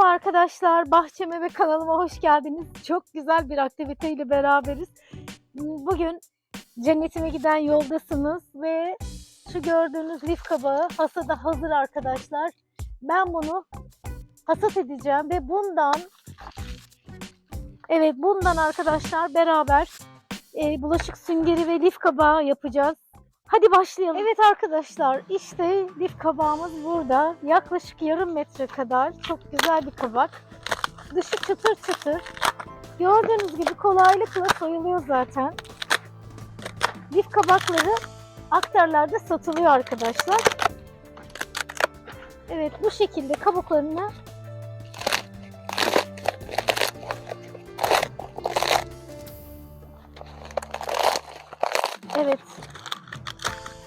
Merhaba arkadaşlar, bahçeme ve kanalıma hoş geldiniz. Çok güzel bir aktiviteyle beraberiz. Bugün cennetime giden yoldasınız ve şu gördüğünüz lif kabağı hasada hazır arkadaşlar. Ben bunu hasat edeceğim ve bundan evet bundan arkadaşlar beraber e, bulaşık süngeri ve lif kabağı yapacağız. Hadi başlayalım. Evet arkadaşlar işte lif kabağımız burada. Yaklaşık yarım metre kadar. Çok güzel bir kabak. Dışı çıtır çıtır. Gördüğünüz gibi kolaylıkla soyuluyor zaten. Lif kabakları aktarlarda satılıyor arkadaşlar. Evet bu şekilde kabuklarını Evet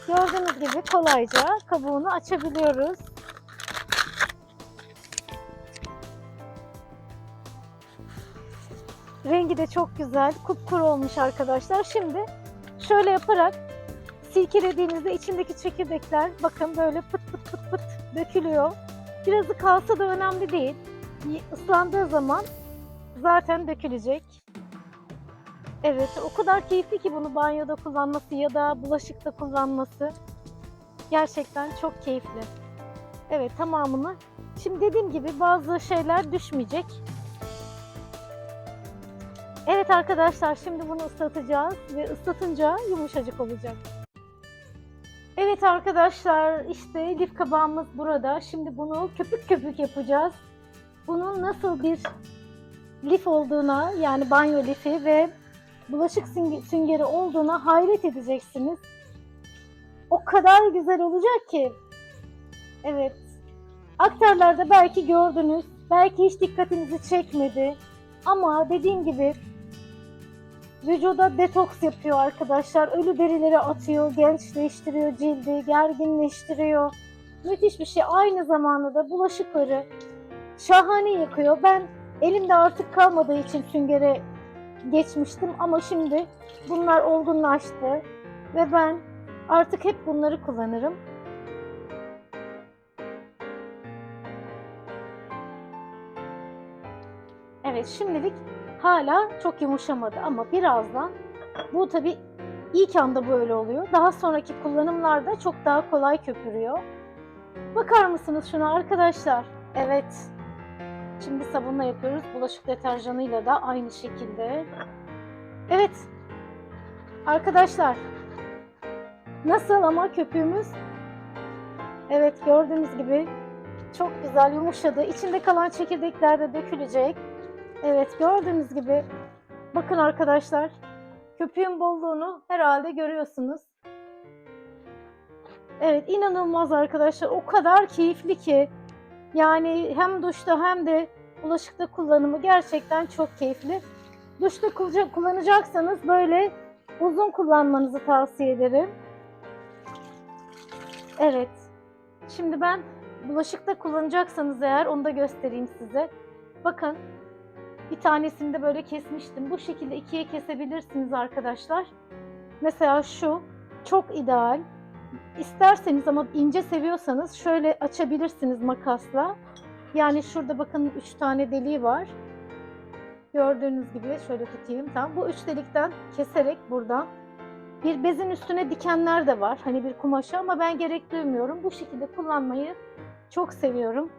Gördüğünüz gibi kolayca kabuğunu açabiliyoruz. Rengi de çok güzel, kupkuru olmuş arkadaşlar. Şimdi şöyle yaparak silkelediğinizde içindeki çekirdekler bakın böyle pıt pıt pıt pıt dökülüyor. Birazı kalsa da önemli değil. Islandığı zaman zaten dökülecek. Evet, o kadar keyifli ki bunu banyoda kullanması ya da bulaşıkta kullanması. Gerçekten çok keyifli. Evet, tamamını. Şimdi dediğim gibi bazı şeyler düşmeyecek. Evet arkadaşlar, şimdi bunu ıslatacağız ve ıslatınca yumuşacık olacak. Evet arkadaşlar, işte lif kabağımız burada. Şimdi bunu köpük köpük yapacağız. Bunun nasıl bir lif olduğuna, yani banyo lifi ve bulaşık süngeri olduğuna hayret edeceksiniz. O kadar güzel olacak ki. Evet. Aktarlarda belki gördünüz, belki hiç dikkatinizi çekmedi. Ama dediğim gibi vücuda detoks yapıyor arkadaşlar. Ölü derileri atıyor, gençleştiriyor cildi, gerginleştiriyor. Müthiş bir şey. Aynı zamanda da bulaşıkları şahane yıkıyor. Ben elimde artık kalmadığı için süngere geçmiştim ama şimdi bunlar olgunlaştı ve ben artık hep bunları kullanırım. Evet şimdilik hala çok yumuşamadı ama birazdan bu tabi ilk anda böyle oluyor. Daha sonraki kullanımlarda çok daha kolay köpürüyor. Bakar mısınız şuna arkadaşlar? Evet Şimdi sabunla yapıyoruz. Bulaşık deterjanıyla da aynı şekilde. Evet. Arkadaşlar. Nasıl ama köpüğümüz? Evet gördüğünüz gibi çok güzel yumuşadı. İçinde kalan çekirdekler de dökülecek. Evet gördüğünüz gibi bakın arkadaşlar köpüğün bolluğunu herhalde görüyorsunuz. Evet inanılmaz arkadaşlar. O kadar keyifli ki yani hem duşta hem de bulaşıkta kullanımı gerçekten çok keyifli. Duşta kullanacaksanız böyle uzun kullanmanızı tavsiye ederim. Evet. Şimdi ben bulaşıkta kullanacaksanız eğer onu da göstereyim size. Bakın bir tanesini de böyle kesmiştim. Bu şekilde ikiye kesebilirsiniz arkadaşlar. Mesela şu çok ideal. İsterseniz ama ince seviyorsanız şöyle açabilirsiniz makasla. Yani şurada bakın 3 tane deliği var. Gördüğünüz gibi şöyle tutayım tam. Bu üç delikten keserek buradan bir bezin üstüne dikenler de var. Hani bir kumaşa ama ben gerek duymuyorum. Bu şekilde kullanmayı çok seviyorum.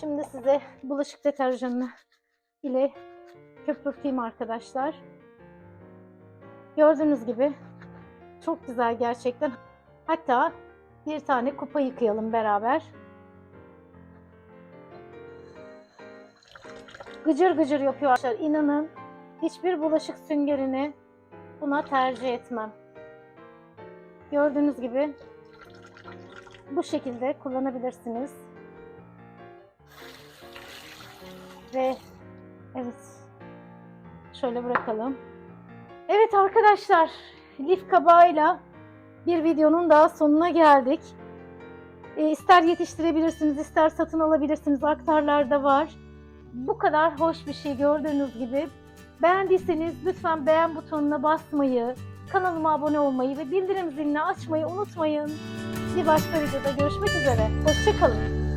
Şimdi size bulaşık deterjanı ile köpürteyim arkadaşlar. Gördüğünüz gibi çok güzel gerçekten. Hatta bir tane kupa yıkayalım beraber. Gıcır gıcır yapıyor arkadaşlar. İnanın hiçbir bulaşık süngerini buna tercih etmem. Gördüğünüz gibi bu şekilde kullanabilirsiniz. Ve evet şöyle bırakalım. Evet arkadaşlar lif kabağıyla bir videonun daha sonuna geldik. E, ister yetiştirebilirsiniz, ister satın alabilirsiniz. Aktarlarda var. Bu kadar hoş bir şey gördüğünüz gibi. Beğendiyseniz lütfen beğen butonuna basmayı, kanalıma abone olmayı ve bildirim zilini açmayı unutmayın. Bir başka videoda görüşmek üzere. Hoşçakalın.